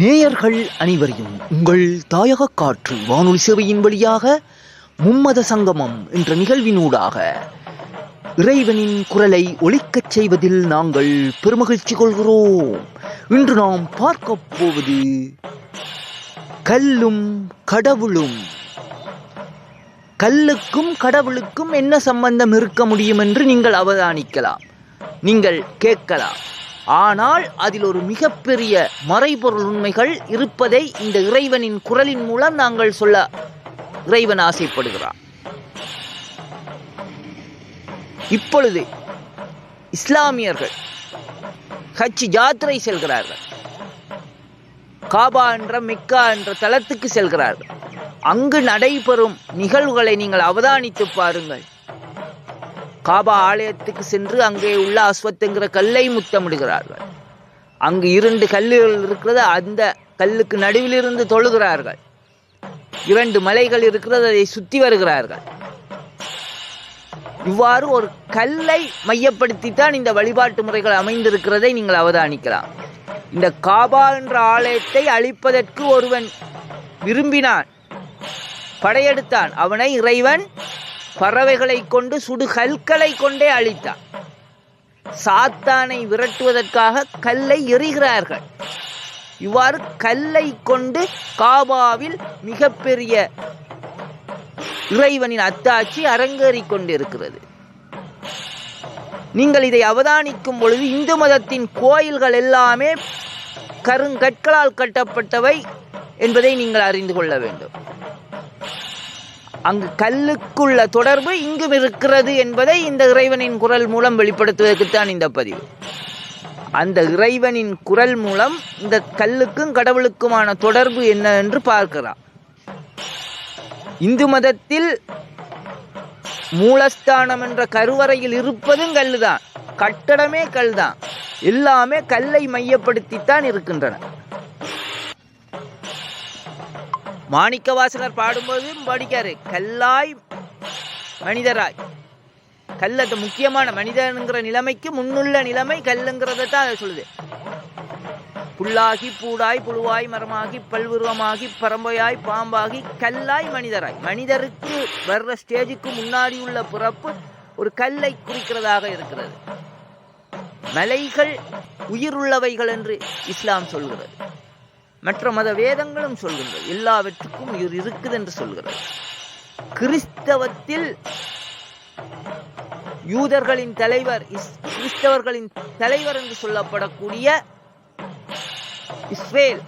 நேயர்கள் அனைவரையும் உங்கள் தாயக காற்று வானொலி சேவையின் வழியாக மும்மத சங்கமம் என்ற நிகழ்வினூடாக இறைவனின் குரலை ஒலிக்கச் செய்வதில் நாங்கள் பெருமகிழ்ச்சி கொள்கிறோம். இன்று நாம் பார்க்க போவது கல்லும் கடவுளும். கல்லுக்கும் கடவுளுக்கும் என்ன சம்பந்தம் இருக்க முடியும் என்று நீங்கள் அவதானிக்கலாம். நீங்கள் கேட்கலாம். ஆனால் அதில் ஒரு மிகப்பெரிய மறைபொருள் உண்மைகள் இருப்பதை இந்த இறைவனின் குரலின் மூலம் நாங்கள் சொல்ல இறைவன் ஆசைப்படுகிறார். இப்பொழுது இஸ்லாமியர்கள் ஹஜ் யாத்திரை செல்கிறார்கள். காபா என்ற மெக்கா என்ற தளத்துக்கு செல்கிறார்கள். அங்கு நடைபெறும் நிகழ்வுகளை நீங்கள் அவதானித்து பாருங்கள். காபா ஆலயத்துக்கு சென்று அங்கே உள்ள அஸ்வத்துங்கிற கல்லை முத்தமிடுகிறார்கள். அங்கு இரண்டு கல்லுகள் இருக்கிறது அந்த கல்லுக்கு நடுவிலிருந்து தொழுகிறார்கள். இரண்டு மலைகள் இருக்கிறது அதை சுற்றி வருகிறார்கள். இவ்வாறு ஒரு கல்லை மையப்படுத்தித்தான் இந்த வழிபாட்டு முறைகள் அமைந்திருக்கிறதை நீங்கள் அவதானிக்கலாம். இந்த காபா என்ற ஆலயத்தை அழிப்பதற்கு ஒருவன் விரும்பினான் படையெடுத்தான். அவனை இறைவன் பறவைகளை கொண்டு சுடு கற்களை கொண்டே அழித்தான் சாத்தானை விரட்டுவதற்காக கல்லை எறிகிறார்கள். இவ்வாறு கல்லை கொண்டு காபாவில் மிகப்பெரிய இறைவனின் அத்தாட்சி அரங்கேறி கொண்டிருக்கிறது. நீங்கள் இதை அவதானிக்கும் பொழுது இந்து மதத்தின் கோயில்கள் எல்லாமே கருங்கற்களால் கட்டப்பட்டவை என்பதை நீங்கள் அறிந்து கொள்ள வேண்டும். அங்கு கல்லுக்குள்ள தொடர்பு இங்கும் இருக்கிறது என்பதை இந்த இறைவனின் குரல் மூலம் வெளிப்படுத்துவதற்குத்தான் இந்த பதிவு. அந்த இறைவனின் குரல் மூலம் இந்த கல்லுக்கும் கடவுளுக்குமான தொடர்பு என்ன என்று பார்க்கிறார். இந்து மதத்தில் மூலஸ்தானம் என்ற கருவறையில் இருப்பதும் கல்லுதான். கட்டடமே கல்தான். எல்லாமே கல்லை மையப்படுத்தித்தான் இருக்கின்றன. மாணிக்க வாசகர் பாடும்போதும் படிக்காரு கல்லாய் மனிதராய். கல் அது முக்கியமான மனிதனுங்கிற நிலைமைக்கு முன்னுள்ள நிலைமை கல்லுங்கிறத தான் அதை சொல்லுது. புல்லாகி பூடாய் புழுவாய் மரமாகி பல்வுருவமாகி பரம்பையாய் பாம்பாகி கல்லாய் மனிதராய். மனிதருக்கு வர்ற ஸ்டேஜுக்கு முன்னாடி உள்ள பிறப்பு ஒரு கல்லை குறிக்கிறதாக இருக்கிறது. மலைகள் உயிருள்ளவைகள் என்று இஸ்லாம் சொல்கிறது. மற்ற மத வேதங்களும் சொல்கின்றது எல்லாவற்றுக்கும் இது இருக்குது என்று சொல்கிறது. கிறிஸ்தவத்தில் யூதர்களின் தலைவர் கிறிஸ்தவர்களின் தலைவர் என்று சொல்லப்படக்கூடிய இஸ்ரேல்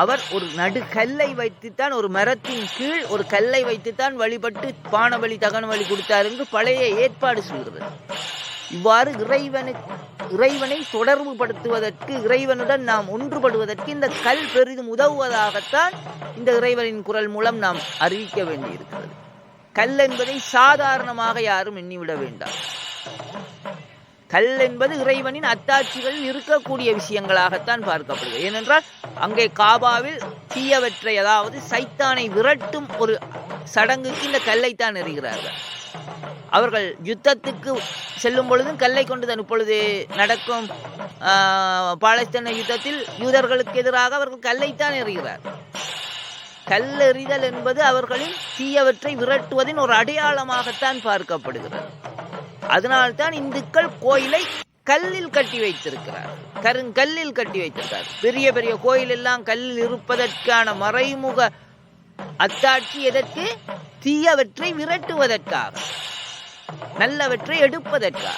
அவர் ஒரு நடு கல்லை வைத்துத்தான் ஒரு மரத்தின் கீழ் ஒரு கல்லை வைத்துத்தான் வழிபட்டு பானவழி தகன வழி கொடுத்தார் என்று பழைய ஏற்பாடு சொல்கிறது. இவ்வாறு இறைவனுக்கு இறைவனை தொடர்பு படுத்துவதற்கு இறைவனுடன் நாம் ஒன்றுபடுவதற்கு இந்த கல் பெரிதும் உதவுவதாகத்தான் இந்த இறைவனின் குரல் மூலம் நாம் அறிவிக்க வேண்டியிருக்கிறது. கல் என்பதை சாதாரணமாக யாரும் எண்ணிவிட வேண்டாம். கல் என்பது இறைவனின் அத்தாட்சிகளில் இருக்கக்கூடிய விஷயங்களாகத்தான் பார்க்கப்படுகிறது. ஏனென்றால் அங்கே காபாவில் தீயவற்றை அதாவது சைத்தானை விரட்டும் ஒரு சடங்குக்கு இந்த கல்லைத்தான் எறிகிறார்கள். அவர்கள் யுத்தத்துக்கு செல்லும் பொழுதும் கல்லை கொண்டு தான் இப்பொழுது நடக்கும் பாலஸ்தீன யுத்தத்தில் யூதர்களுக்கு எதிராக அவர்கள் கல்லைத்தான் எறிகிறார். கல் எறிதல் என்பது அவர்களின் தீயவற்றை விரட்டுவதின் ஒரு அடையாளமாகத்தான் பார்க்கப்படுகிறது. அதனால்தான் இந்துக்கள் கோயிலை கல்லில் கட்டி வைத்திருக்கிறார். கருங்கல்லில் கட்டி வைத்திருக்கிறார். பெரிய பெரிய கோயில் எல்லாம் கல்லில் இருப்பதற்கான மறைமுக அத்தாட்சி எதற்கு? தீயவற்றை விரட்டுவதற்காக. நல்லவற்றை எடுப்பதற்கா?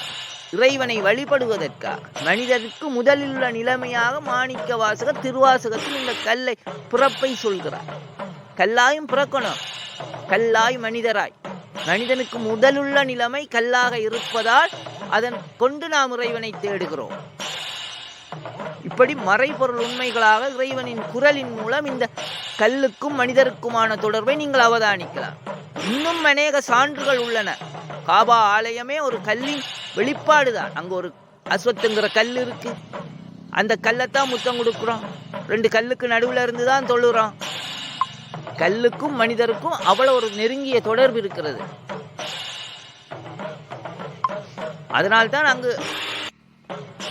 இறைவனை வழிபடுவதற்கா? மனிதருக்கு முதலில் உள்ள நிலைமையாக மாணிக்க வாசகர் திருவாசகத்தில் இந்த கல்லை பிறப்பை சொல்கிறார். கல்லாயும் பிறக்கணும். கல்லாய் மனிதராய். மனிதனுக்கு முதலுள்ள நிலைமை கல்லாக இருப்பதால் அதன் கொண்டு நாம் இறைவனை தேடுகிறோம். இப்படி மறைபொருள் உண்மைகளாக இறைவனின் குரலின் மூலம் இந்த கல்லுக்கும் மனிதருக்குமான தொடர்பை நீங்கள் அவதானிக்கலாம். இன்னும் அநேக சான்றுகள் உள்ளன. காபா ஆலயமே ஒரு கல்லின் வெளிப்பாடுதான். அங்க ஒரு அஸ்வத்துங்கிற கல் இருக்கு. அந்த கல்லைத்தான் முத்தம் கொடுக்குறோம். ரெண்டு கல்லுக்கு நடுவில் இருந்து தான் தொழுறோம். கல்லுக்கும் மனிதருக்கும் அவ்வளவு ஒரு நெருங்கிய தொடர்பு இருக்கிறது. அதனால்தான் அங்கு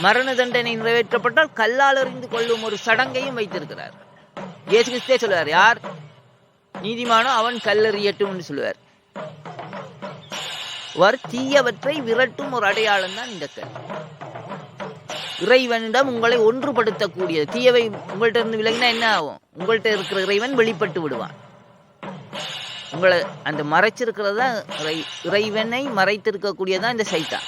மரண தண்டனை நிறைவேற்றப்பட்டால் கல்லால் அறிந்து கொள்ளும் ஒரு சடங்கையும் வைத்திருக்கிறார். இயேசு கிறிஸ்தே சொல்லுவார் யார் நீதிமானோ அவன் கல்லெறியட்டும் சொல்லுவார். வர்த்தீயவற்றை தீயவற்றை விரட்டும் ஒரு அடையாளம் தான் இந்த கல். இறைவனிடம் உங்களை ஒன்றுபடுத்தக்கூடியது. தீயவை உங்கள்கிட்ட இருந்து விலகினா என்ன ஆகும்? உங்கள்கிட்ட இருக்கிற இறைவன் வெளிப்பட்டு விடுவான். உங்களை அந்த மறைச்சிருக்கிறது தான் இறை இறைவனை மறைத்திருக்கக்கூடியதான் இந்த சைத்தான்.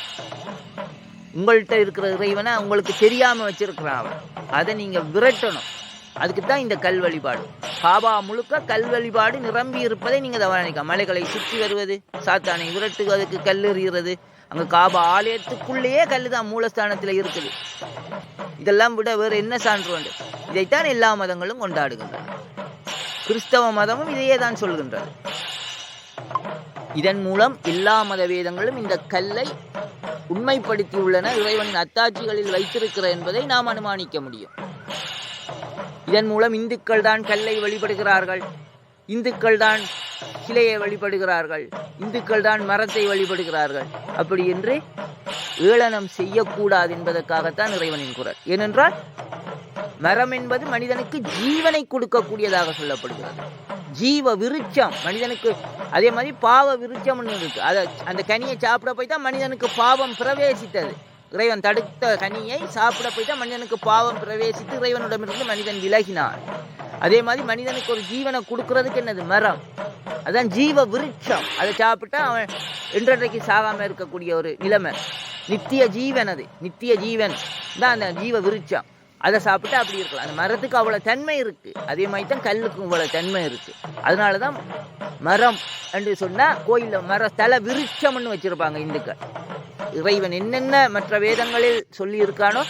உங்கள்கிட்ட இருக்கிற இறைவனை உங்களுக்கு தெரியாம வச்சிருக்கிறான் அவன். அதை நீங்க விரட்டணும். அதுக்கு தான் இந்த கல் வழிபாடு. காபா முழுக்க கல் வழிபாடு நிரம்பி இருப்பதை நீங்க கவனிக்க மலைகளை சுற்றி வருவது சாத்தானை விரட்டுவதற்கு கல் எறிகிறது. அங்க காபா ஆலயத்துக்குள்ளேயே கல் தான் மூலஸ்தானத்தில் இருக்குது. இதெல்லாம் விட வேறு என்ன சான்று உண்டு? இதைத்தான் எல்லா மதங்களும் கொண்டாடுகின்றன. கிறிஸ்தவ மதமும் இதையே தான் சொல்கின்றது. இதன் மூலம் எல்லா மத வேதங்களும் இந்த கல்லை உண்மைப்படுத்தியுள்ளன. இறைவனின் அத்தாட்சிகளில் வைத்திருக்கிற என்பதை நாம் அனுமானிக்க முடியும். இதன் மூலம் இந்துக்கள் தான் கல்லை வழிபடுகிறார்கள். இந்துக்கள் தான் சிலையை வழிபடுகிறார்கள். இந்துக்கள் தான் மரத்தை வழிபடுகிறார்கள். அப்படி என்று ஏளனம் செய்யக்கூடாது என்பதற்காகத்தான் இறைவனின் குரல். ஏனென்றால் மரம் என்பது மனிதனுக்கு ஜீவனை கொடுக்கக்கூடியதாக சொல்லப்படுகிறது. ஜீவ விருட்சம் மனிதனுக்கு அதே மாதிரி பாவ விருட்சம்னு இருக்கு. அதை அந்த கனியை சாப்பிட போய் தான் மனிதனுக்கு பாவம் பிரவேசித்தது. இறைவன் தடுத்த கனியை சாப்பிட போயிட்டா மனிதனுக்கு பாவம் பிரவேசித்து இறைவனுடமிருந்து மனிதன் விலகினான். அதே மாதிரி மனிதனுக்கு ஒரு ஜீவனை கொடுக்கறதுக்கு என்னது? மரம். அதான் ஜீவ விருட்சம். அதை சாப்பிட்டா அவன் இன்றைக்கு சாகாமல் இருக்கக்கூடிய ஒரு நிலைமை. நித்திய ஜீவன் அது. நித்திய ஜீவன் தான் அந்த ஜீவ விருட்சம். அதை சாப்பிட்டு அப்படி இருக்கலாம். அந்த மரத்துக்கு அவ்வளோ தன்மை இருக்கு. அதே மாதிரி தான் கல்லுக்கும் இவ்வளோ தன்மை இருக்கு. அதனால தான் மரம் என்று சொன்னால் கோயிலில் மர தலை விருட்சம்னு வச்சிருப்பாங்க இந்துக்கள். இறைவன் என்னென்ன மற்ற வேதங்களில் சொல்லி இருக்கானோ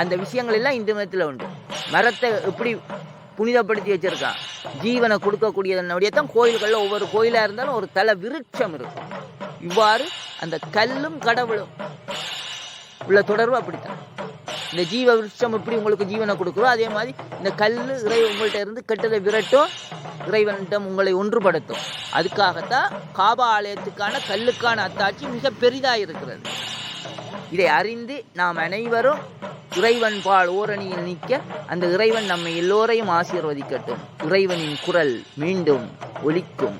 அந்த விஷயங்கள் எல்லாம் இந்து மதத்தில் உண்டு. மரத்தை எப்படி புனிதப்படுத்தி வச்சிருக்கான். ஜீவனை கொடுக்கக்கூடியதனுடைய தான் கோயில்களில் ஒவ்வொரு கோயிலாக இருந்தாலும் ஒரு தலை விருட்சம் இருக்கும். இவ்வாறு அந்த கல்லும் கடவுளும் உள்ள தொடர்பு அப்படித்தான். இந்த ஜீவ விருட்சம் எப்படி உங்களுக்கு ஜீவனை கொடுக்குறோ அதே மாதிரி இந்த கல் இறை உங்கள்கிட்ட இருந்து கெட்டதை விரட்டும். இறைவனிடம் உங்களை ஒன்றுபடுத்தும். அதுக்காகத்தான் காபா ஆலயத்துக்கான கல்லுக்கான அத்தாட்சி மிக பெரிதாக இருக்கிறது. இதை அறிந்து நாம் அனைவரும் இறைவன் பால் ஓரணியில் நிற்க அந்த இறைவன் நம்மை எல்லோரையும் ஆசீர்வதிக்கட்டும். இறைவனின் குரல் மீண்டும் ஒலிக்கும்.